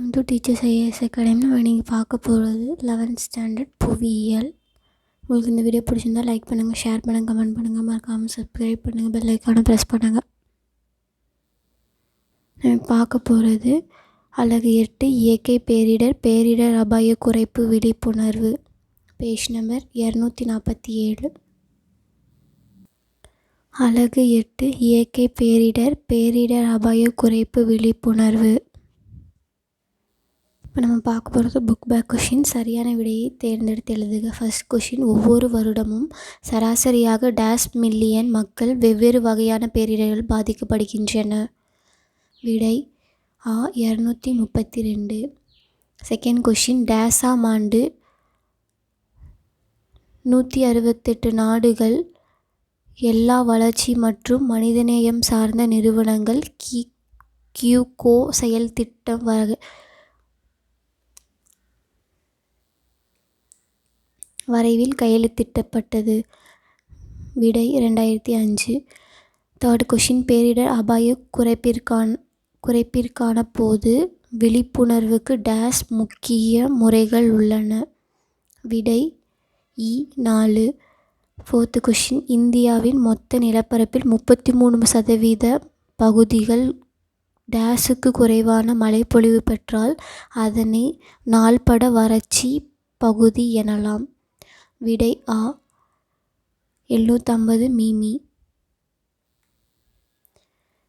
Welcome to teachers IAS academy நம்ம நீங்கள் பார்க்க போகிறது லெவன்த் ஸ்டாண்டர்ட் புவியியல். உங்களுக்கு இந்த வீடியோ பிடிச்சிருந்தா லைக் பண்ணுங்கள் ஷேர் பண்ணுங்கள் கமெண்ட் பண்ணுங்கள் மறக்காமல் சப்ஸ்கிரைப் பண்ணுங்கள் பெல் ஐக்கானை ப்ரெஸ் பண்ணுங்கள் நம்ம பார்க்க போகிறது அழகு எட்டு இயற்கை பேரிடர் பேரிடர் அபாய குறைப்பு விழிப்புணர்வு. பேஜ் நம்பர் இரநூத்தி நாற்பத்தி ஏழு அழகு எட்டு இயற்கை பேரிடர் பேரிடர் அபாய குறைப்பு விழிப்புணர்வு. இப்போ நம்ம பார்க்க போகிறது புக் பேக் கொஷின் சரியான விடையை தேர்ந்தெடுத்து எழுதுக. ஃபர்ஸ்ட் கொஷின் ஒவ்வொரு வருடமும் சராசரியாக டேஸ் மில்லியன் மக்கள் வெவ்வேறு வகையான பேரிடர்கள் பாதிக்கப்படுகின்றன. விடை ஆ இரநூத்தி முப்பத்தி ரெண்டு. செகண்ட் கொஷின் டேஸாம் ஆண்டு நூற்றி அறுபத்தெட்டு நாடுகள் எல்லா வளர்ச்சி மற்றும் மனிதநேயம் சார்ந்த நிறுவனங்கள் கி கியூகோ செயல்திட்டம் வகை வரைவில் கையெழுத்திட்டப்பட்டது விடை ரெண்டாயிரத்தி அஞ்சு. தேர்ட் கொஷின் பேரிடர் அபாய குறைப்பிற்கான குறைப்பிற்கான போது விழிப்புணர்வுக்கு டேஷ் முக்கிய முறைகள் உள்ளன. விடை இ நாலு. ஃபோர்த்து கொஷின் இந்தியாவின் மொத்த நிலப்பரப்பில் முப்பத்தி மூணு சதவீத பகுதிகள் டேஸுக்கு குறைவான மழைப்பொழிவு பெற்றால் அதனை நாள்பட வறட்சி பகுதி எனலாம். விடை ஆ. எழுநூற்றம்பது மீமி.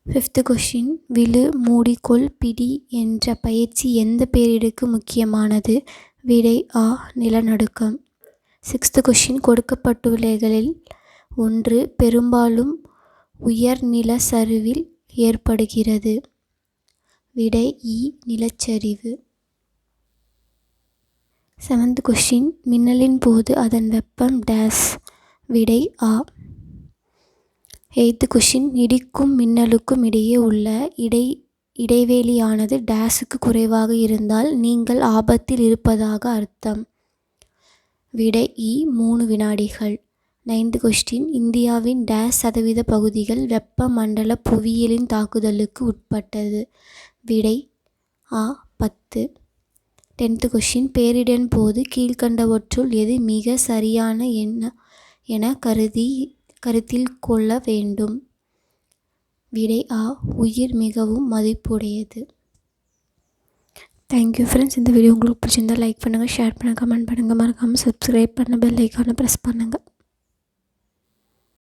ஃபிஃப்த்து கொஷின் விழு மூடிக்கொள் பிடி என்ற பயிற்சி எந்த பேரிடுக்கு முக்கியமானது? விடை ஆ. நிலநடுக்கம். சிக்ஸ்த்து கொஷின் கொடுக்கப்பட்டுள்ளகளில் ஒன்று பெரும்பாலும் உயர் நிலச்சரிவில் ஏற்படுகிறது. விடை இ. நிலச்சரிவு. செவன்த் கொஷின் மின்னலின் போது அதன் வெப்பம் டேஸ் விடை ஆ. எய்த்து கொஷின் இடிக்கும் மின்னலுக்கும் இடையே உள்ள இடை இடைவெளியானது டேஸுக்கு குறைவாக இருந்தால் நீங்கள் ஆபத்தில் இருப்பதாக அர்த்தம். விடை இ மூணு வினாடிகள். நைன்த் கொஸ்டின் இந்தியாவின் டேஸ் சதவீத பகுதிகள் வெப்பமண்டல புவியியலின் தாக்குதலுக்கு உட்பட்டது. விடை ஆ பத்து. டென்த்து கொஷின் பேரிடன் போது கீழ்கண்டவற்றுள் எது மிக சரியான என்ன என கருதி கருத்தில் கொள்ள வேண்டும். விடை ஆ உயிர் மிகவும் மதிப்புடையது. தேங்க்யூ ஃப்ரெண்ட்ஸ் இந்த வீடியோ உங்களுக்கு பிடிச்சிருந்தால் லைக் பண்ணுங்கள் ஷேர் பண்ணுங்கள் கமெண்ட் பண்ணுங்கள் மறக்காமல் சப்ஸ்கிரைப் பண்ண பெல் ஐக்கானை ப்ரெஸ் பண்ணுங்கள்